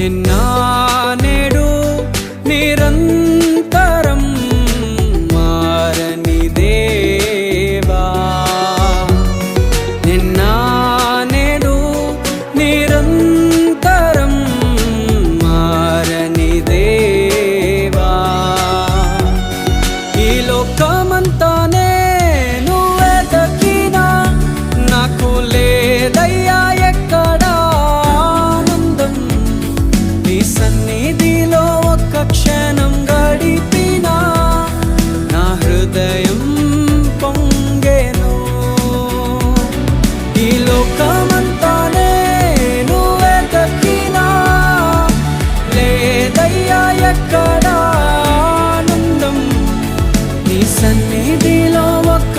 నిన్న నేడు నిరంతరం మారని దేవా. నిన్న నేడు నిరంతరం మారని దేవా. ఈ లోకమంతా సన్నిధిలో ఒక్క క్షణం గడిపినా నా హృదయం పొంగేను. ఈ లోకమంతానే నువ్వే దక్కినా లేదయ్యా ఎక్కడ ఆనందం. నీ సన్నిధిలో ఒక్క